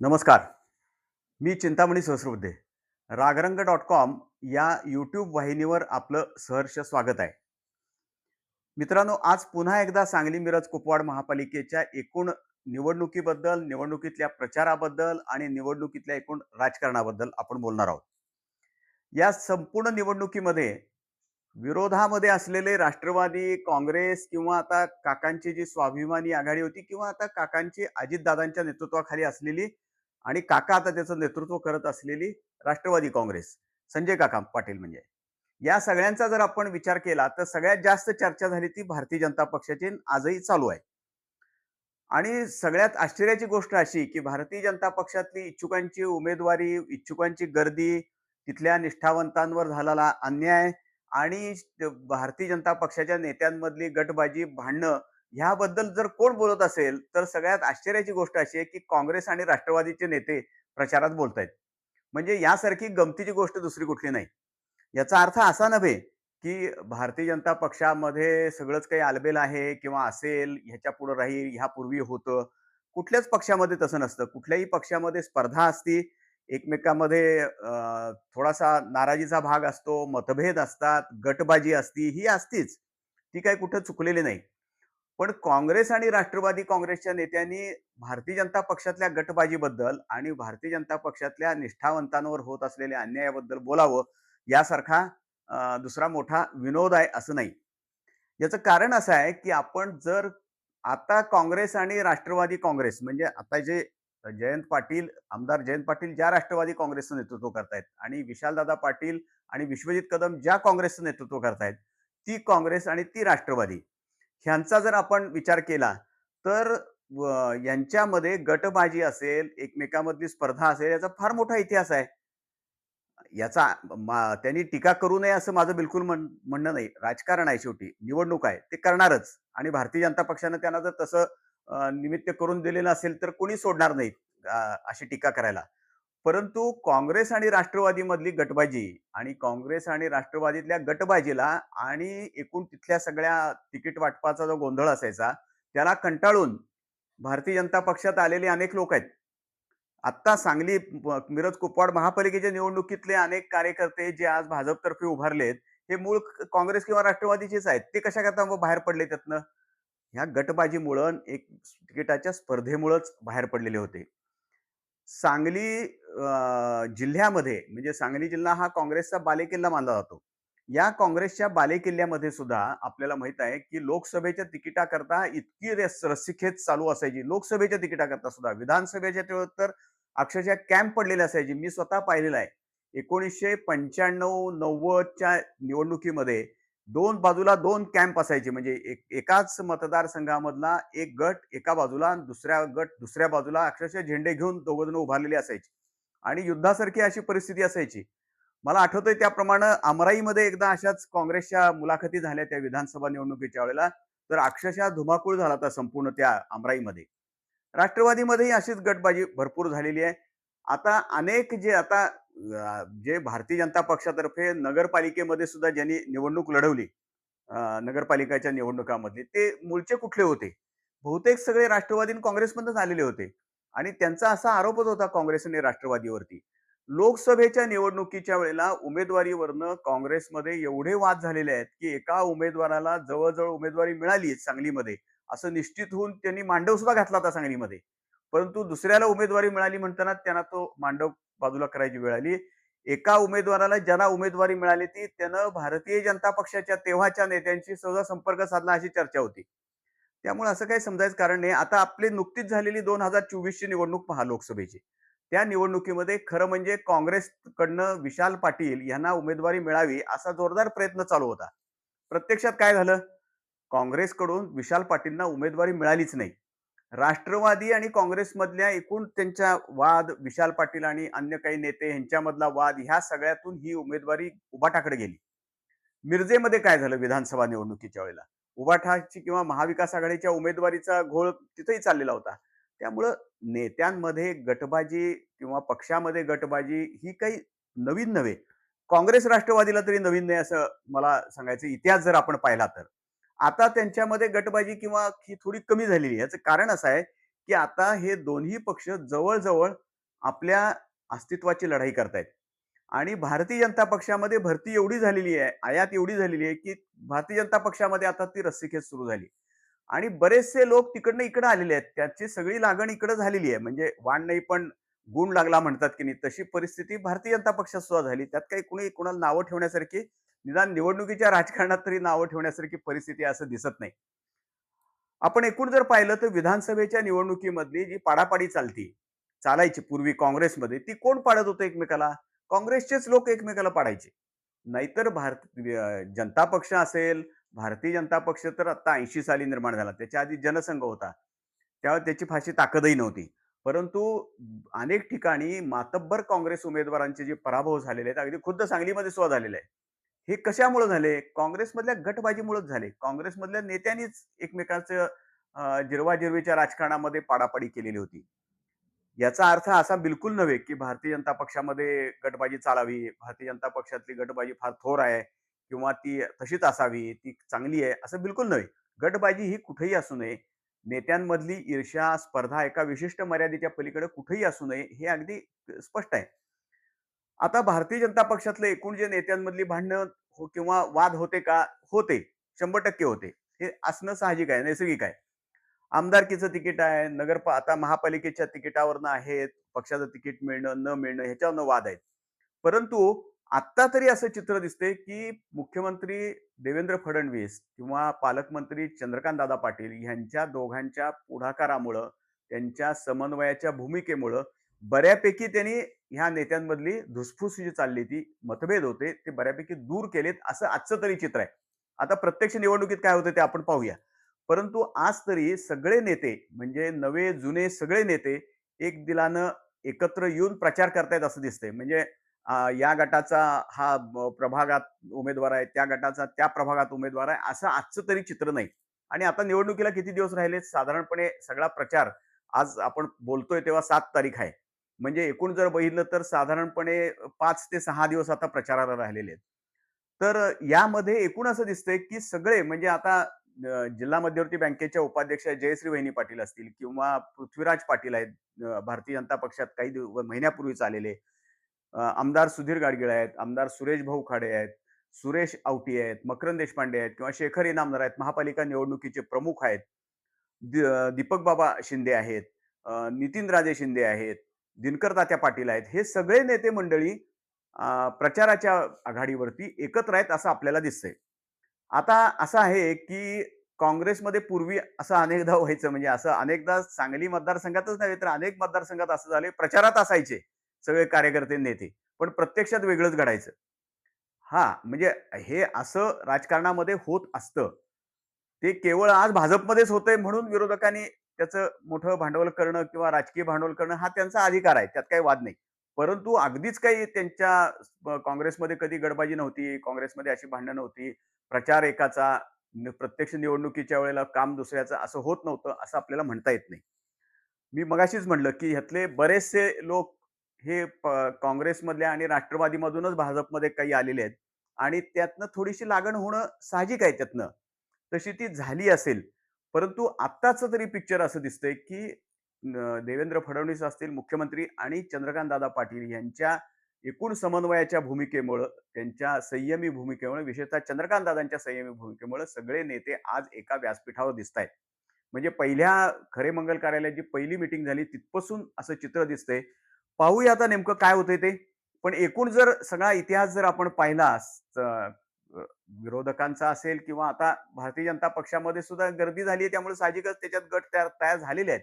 नमस्कार. मी Chintamani Sahasrabuddhe. Ragrang dot com या यूट्यूब वाहिनीवर आपलं सहर्ष स्वागत आहे. मित्रांनो आज पुन्हा एकदा सांगली मिरज कुपवाड महापालिकेच्या एकूण निवडणुकीबद्दल निवडणुकीतल्या प्रचाराबद्दल आणि निवडणुकीतल्या एकूण राजकारणाबद्दल आपण बोलणार आहोत. या संपूर्ण निवडणुकीमध्ये विरोधामध्ये असलेले राष्ट्रवादी काँग्रेस किंवा आता काकांची जी स्वाभिमानी आघाडी होती किंवा आता काकांची अजितदादांच्या नेतृत्वाखाली असलेली आणि काका आता त्याचं नेतृत्व करत असलेली राष्ट्रवादी काँग्रेस संजय काका पाटील म्हणजे. या सगळ्यांचा जर आपण विचार केला तर सगळ्यात जास्त चर्चा झाली ती भारतीय जनता पक्षाची आजही चालू आहे. आणि सगळ्यात आश्चर्याची गोष्ट अशी की भारतीय जनता पक्षातली इच्छुकांची उमेदवारी इच्छुकांची गर्दी तिथल्या निष्ठावंतांवर झालेला अन्याय आणि भारतीय जनता पक्षाच्या नेत्यांमधली गटबाजी भांडणं ह्याबद्दल जर कोण बोलत असेल तर सगळ्यात आश्चर्याची गोष्ट अशी आहे की काँग्रेस आणि राष्ट्रवादीचे नेते प्रचारात बोलतायत. म्हणजे यासारखी गमतीची गोष्ट दुसरी कुठली नाही. याचा अर्थ असा नव्हे की भारतीय जनता पक्षामध्ये सगळंच काही आलबेल आहे किंवा असेल ह्याच्या पुढे राहील ह्यापूर्वी होतं. कुठल्याच पक्षामध्ये तसं नसतं. कुठल्याही पक्षामध्ये स्पर्धा असती एकमेकामध्ये थोडासा नाराजीचा भाग असतो मतभेद असतात गटबाजी असती ही असतीच. ती काही कुठं चुकलेली नाही. पण काँग्रेस आणि राष्ट्रवादी काँग्रेसच्या नेत्यांनी भारतीय जनता पक्षातल्या गटबाजीबद्दल आणि भारतीय जनता पक्षातल्या निष्ठावंतांवर होत असलेल्या अन्यायाबद्दल बोलावं यासारखा दुसरा मोठा विनोद आहे असं नाही. याचं कारण असं आहे की आपण जर आता काँग्रेस आणि राष्ट्रवादी काँग्रेस म्हणजे आता जे जयंत पाटील आमदार जयंत पाटील ज्या राष्ट्रवादी काँग्रेसचं नेतृत्व करतायत आणि विशालदादा पाटील आणि विश्वजित कदम ज्या काँग्रेसचं नेतृत्व करतायत ती काँग्रेस आणि ती राष्ट्रवादी. ह्यांचा जर आपण विचार केला तर यांच्यामध्ये गटबाजी असेल एकमेकांमधली स्पर्धा असेल याचा फार मोठा इतिहास आहे. याचा त्यांनी टीका करू नये असं माझं बिलकुल म्हण- म्हणणं नाही. राजकारण आहे शेवटी. निवडणूक आहे. ते करणारच. आणि भारतीय जनता पक्षानं त्यांना जर तसं निमित्त करून दिलेलं असेल तर कोणी सोडणार नाही अशी टीका करायला. परंतु काँग्रेस आणि राष्ट्रवादी मधली गटबाजी आणि काँग्रेस आणि राष्ट्रवादीतल्या गटबाजीला आणि एकूण तिथल्या सगळ्या तिकीट वाटपाचा जो गोंधळ असायचा त्याला कंटाळून भारतीय जनता पक्षात आलेले अनेक लोक आहेत. आत्ता सांगली मिरज कुपवाड महापालिकेच्या निवडणुकीतले अनेक कार्यकर्ते जे आज भाजपतर्फे उभारलेत हे मूळ काँग्रेस किंवा राष्ट्रवादीचेच आहेत. ते कशा करता मग बाहेर पडले त्यातनं? ह्या गटबाजीमुळं एक तिकिटाच्या स्पर्धेमुळंच बाहेर पडलेले होते. सांगली जिल्ह्यामध्ये म्हणजे सांगली जिल्हा हा काँग्रेसचा बालेकिल्ला मानला जातो. या काँग्रेसच्या बालेकिल्ल्यामध्ये सुद्धा आपल्याला माहीत आहे की लोकसभेच्या तिकिटाकरता इतकी रस रस्सीखेच चालू असायची. लोकसभेच्या तिकिटाकरता सुद्धा विधानसभेच्या वेळेत तर अक्षरशः कॅम्प पडलेले असायचे. मी स्वतः पाहिलेला आहे. एकोणीसशे पंच्याण्णव नव्वदच्या निवडणुकीमध्ये दोन बाजूला दोन कॅम्प असायचे. म्हणजे एक एकाच मतदारसंघामधला एक गट एका बाजूला दुसऱ्या गट दुसऱ्या बाजूला अक्षरशः झेंडे घेऊन दोघजण उभारलेले असायचे. आणि युद्धासारखी अशी परिस्थिती असायची. मला आठवतंय त्याप्रमाणे अमराईमध्ये एकदा अशाच काँग्रेसच्या मुलाखती झाल्या त्या विधानसभा निवडणुकीच्या वेळेला. तर अक्षरशः धुमाकूळ झाला होता संपूर्ण त्या अमराईमध्ये. राष्ट्रवादीमध्येही अशीच गटबाजी भरपूर झालेली आहे. आता अनेक जे आता जे भारतीय जनता पक्षातर्फे नगरपालिकेमध्ये सुद्धा ज्यांनी निवडणूक लढवली नगरपालिकाच्या निवडणुकामध्ये ते मूळचे कुठले होते? बहुतेक सगळे राष्ट्रवादी आणि काँग्रेसमधूनच आलेले होते. आणि त्यांचा असा आरोपच होता काँग्रेस आणि राष्ट्रवादीवरती. लोकसभेच्या निवडणुकीच्या वेळेला उमेदवारीवरनं काँग्रेसमध्ये एवढे वाद झालेले आहेत की एका उमेदवाराला जवळजवळ उमेदवारी मिळाली सांगलीमध्ये. असं निश्चित होऊन त्यांनी मांडव सुद्धा घातला होता सांगलीमध्ये. परंतु दुसऱ्याला उमेदवारी मिळाली म्हणताना त्यांना तो मांडव बाजूला करायची वेळ आली. एका उमेदवाराला ज्यांना उमेदवारी मिळाली ती त्यानं भारतीय जनता पक्षाच्या तेव्हाच्या नेत्यांशी सुद्धा संपर्क साधला अशी चर्चा होती. त्यामुळे असं काही समजायचं कारण नाही. आता आपली नुकतीच झालेली दोन हजार चोवीसची निवडणूक पहा लोकसभेची. त्या निवडणुकीमध्ये खरं म्हणजे काँग्रेसकडनं विशाल पाटील यांना उमेदवारी मिळावी असा जोरदार प्रयत्न चालू होता. प्रत्यक्षात काय झालं? काँग्रेसकडून विशाल पाटीलना उमेदवारी मिळालीच नाही. राष्ट्रवादी आणि काँग्रेसमधल्या एकूण त्यांच्या वाद विशाल पाटील आणि अन्य काही नेते यांच्यामधला वाद ह्या सगळ्यातून ही उमेदवारी उबाटाकडे गेली. मिरजेमध्ये काय झालं विधानसभा निवडणुकीच्या वेळेला? उभाठाची किंवा महाविकास आघाडीच्या उमेदवारीचा घोळ तिथेही चाललेला होता. त्यामुळं नेत्यांमध्ये गटबाजी किंवा पक्षामध्ये गटबाजी ही काही नवीन नव्हे. काँग्रेस राष्ट्रवादीला तरी नवीन नाही असं मला सांगायचं इतिहास जर आपण पाहिला तर. आता त्यांच्यामध्ये गटबाजी किंवा ही थोडी कमी झालेली आहे. याचं कारण असं आहे की आता हे दोन्ही पक्ष जवळजवळ आपल्या अस्तित्वाची लढाई करतायत. आणि भारतीय जनता पक्षामध्ये भरती एवढी झालेली आहे आयात एवढी झालेली आहे की भारतीय जनता पक्षामध्ये आता ती रस्सीखेच सुरू झाली. आणि बरेचसे लोक तिकडनं इकडे आलेले आहेत. त्याची सगळी लागण इकडे झालेली आहे. म्हणजे वाण नाही पण गुण लागला म्हणतात की नाही तशी परिस्थिती भारतीय जनता पक्षात सुद्धा झाली. त्यात काही कुणी कुणाला नावं ठेवण्यासारखी निदान निवडणुकीच्या राजकारणात तरी नावं ठेवण्यासारखी परिस्थिती असं दिसत नाही. आपण एकूण जर पाहिलं तर विधानसभेच्या निवडणुकीमधली जी पाडापाडी चालती चालायची पूर्वी काँग्रेसमध्ये ती कोण पाडत होतं एकमेकाला? काँग्रेसचेच लोक एकमेकाला पाडायचे. नाहीतर भारत जनता पक्ष असेल भारतीय जनता पक्ष तर आता ऐंशी साली निर्माण झाला. त्याच्या आधी जनसंघ होता. त्यावेळी त्याची फारशी ताकदही नव्हती. परंतु अनेक ठिकाणी मातब्बर काँग्रेस उमेदवारांचे जे पराभव झालेले आहेत अगदी खुद्द सांगलीमध्ये सुद्धा झालेले आहे हे कशामुळे झाले? काँग्रेसमधल्या गटबाजीमुळेच झाले. काँग्रेसमधल्या नेत्यांनीच एकमेकांचं जिरवाजिरवीच्या राजकारणामध्ये पाडापाडी केलेली होती. याचा अर्थ असा बिलकुल नव्हे की भारतीय जनता पक्षामध्ये गटबाजी चालावी भारतीय जनता पक्षातली गटबाजी फार थोर आहे किंवा ती तशीच असावी ती चांगली आहे असं बिलकुल नव्हे. गटबाजी ही कुठेही असू नये. नेत्यांमधली ईर्ष्या स्पर्धा एका विशिष्ट मर्यादेच्या पलीकडे कुठेही असू नये हे अगदी स्पष्ट आहे. आता भारतीय जनता पक्षातले एकूण जे नेत्यांमधली भांडणं हो किंवा वाद होते का? होते. शंभर टक्के होते. हे असणं साहजिक आहे नैसर्गिक आहे. आमदारकीचं तिकीट आहे नगर आता महापालिकेच्या तिकिटावरनं आहेत पक्षाचं तिकीट मिळणं न मिळणं ह्याच्यावरनं वाद आहेत. परंतु आत्ता तरी असं चित्र दिसते की मुख्यमंत्री देवेंद्र फडणवीस किंवा पालकमंत्री चंद्रकांत दादा पाटील यांच्या दोघांच्या पुढाकारामुळं त्यांच्या समन्वयाच्या भूमिकेमुळं बऱ्यापैकी त्यांनी ह्या नेत्यांमधली धुसफूस जी चालली ती मतभेद होते ते बऱ्यापैकी दूर केलेत असं आजचं तरी चित्र आहे. आता प्रत्यक्ष निवडणुकीत काय होतं ते आपण पाहूया. परंतु आज तरी सगळे नेते म्हणजे नवे जुने सगळे नेते एक दिलानं एकत्र येऊन प्रचार करतायत असं दिसतंय. म्हणजे या गटाचा हा प्रभागात उमेदवार आहे त्या गटाचा त्या प्रभागात उमेदवार आहे असं आजचं तरी चित्र नाही. आणि आता निवडणुकीला किती दिवस राहिले? साधारणपणे सगळा प्रचार आज आपण बोलतोय तेव्हा सात तारीख आहे. म्हणजे एकूण जर बघितलं तर साधारणपणे पाच ते सहा दिवस आता प्रचाराला राहिलेले आहेत. तर यामध्ये एकूण असं दिसतंय की सगळे म्हणजे आता जिल्हा मध्यवर्ती बँकेच्या उपाध्यक्ष जयश्री वहिनी पाटील असतील किंवा पृथ्वीराज पाटील आहेत भारतीय जनता पक्षात काही महिन्यापूर्वीच आलेले. आमदार सुधीर गाडगिळ आहेत आमदार सुरेश भाऊ खाडे आहेत सुरेश आवटी आहेत मकरंद देशपांडे आहेत किंवा शेखर इनामदार आहेत महापालिका निवडणुकीचे प्रमुख आहेत. दीपक बाबा शिंदे आहेत नितीन राजे शिंदे आहेत दिनकर तात्या पाटील आहेत हे सगळे नेते मंडळी प्रचाराच्या आघाडीवरती एकत्र आहेत असं आपल्याला दिसतंय. आता असं आहे की काँग्रेसमध्ये पूर्वी असं अनेकदा व्हायचं म्हणजे असं अनेकदा सांगली मतदारसंघातच नव्हे तर अनेक मतदारसंघात असं झाले प्रचारात असायचे. सगळे कार्यकर्ते नेते. पण प्रत्यक्षात वेगळंच घडायचं. हा म्हणजे हे असं राजकारणामध्ये होत असतं. ते केवळ आज भाजपमध्येच होतंय म्हणून विरोधकांनी त्याचं मोठं भांडवल करणं किंवा राजकीय भांडवल करणं हा त्यांचा अधिकार आहे त्यात काही वाद नाही. परंतु अगदीच काही त्यांच्या काँग्रेसमध्ये कधी गडबाजी नव्हती काँग्रेसमध्ये अशी भांडणं नव्हती प्रचार एकाचा प्रत्यक्ष निवडणुकीच्या वेळेला काम दुसऱ्याचं असं होत नव्हतं असं आपल्याला म्हणता येत नाही. मी मगाशीच म्हणलं की ह्यातले बरेचसे लोक हे काँग्रेसमधल्या आणि राष्ट्रवादीमधूनच भाजपमध्ये काही आलेले आहेत. आणि त्यातनं थोडीशी लागण होणं साहजिक आहे त्यातनं. तशी ती झाली असेल. परंतु आत्ताचं तरी पिक्चर असं दिसतंय की देवेंद्र फडणवीस असतील मुख्यमंत्री आणि चंद्रकांत दादा पाटील यांच्या एकूण समन्वयाच्या भूमिकेमुळं त्यांच्या संयमी भूमिकेमुळे विशेषतः चंद्रकांत दादांच्या संयमी भूमिकेमुळे सगळे नेते आज एका व्यासपीठावर दिसत आहेत. म्हणजे पहिल्या खरे मंगल कार्यालयाची पहिली मिटिंग झाली तिथपासून असं चित्र दिसतंय पाहूया आता नेमकं काय होतंय ते. पण एकूण जर सगळा इतिहास जर आपण पाहिला विरोधकांचा असेल किंवा आता भारतीय जनता पक्षामध्ये सुद्धा गर्दी झाली आहे त्यामुळे साहजिकच त्याच्यात गट तयार तयार झालेले आहेत.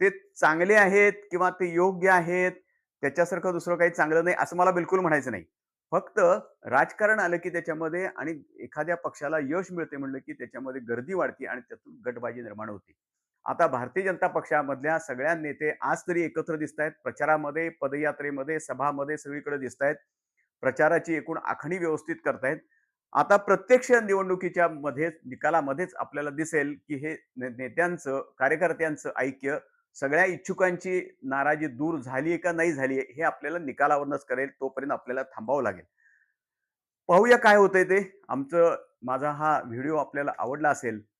ते चांगले आहेत किंवा ते योग्य आहेत त्याच्यासारखं दुसरं काही चांगलं नाही असं मला बिलकुल म्हणायचं नाही. फक्त राजकारण आलं की त्याच्यामध्ये आणि एखाद्या पक्षाला यश मिळते म्हणलं की त्याच्यामध्ये गर्दी वाढते आणि त्यातून गटबाजी निर्माण होते. आता भारतीय जनता पक्षामधल्या सगळ्या नेते आज तरी एकत्र दिसत आहेत. प्रचारामध्ये पदयात्रेमध्ये सभामध्ये सगळीकडे दिसत आहेत. प्रचाराची एकूण आखणी व्यवस्थित करतायत. आता प्रत्यक्ष निवडणुकीच्या मध्ये निकालामध्येच आपल्याला दिसेल की हे ने- नेत्यांचं कार्यकर्त्यांचं ऐक्य सगळ्या इच्छुकांची नाराजी दूर झाली आहे का नाही झाली आहे हे आपल्याला निकालावरूनच करेल तोपर्यंत आपल्याला थांबावं लागेल. पाहूया काय होतंय ते. आमचं माझा हा व्हिडिओ आपल्याला आवडला असेल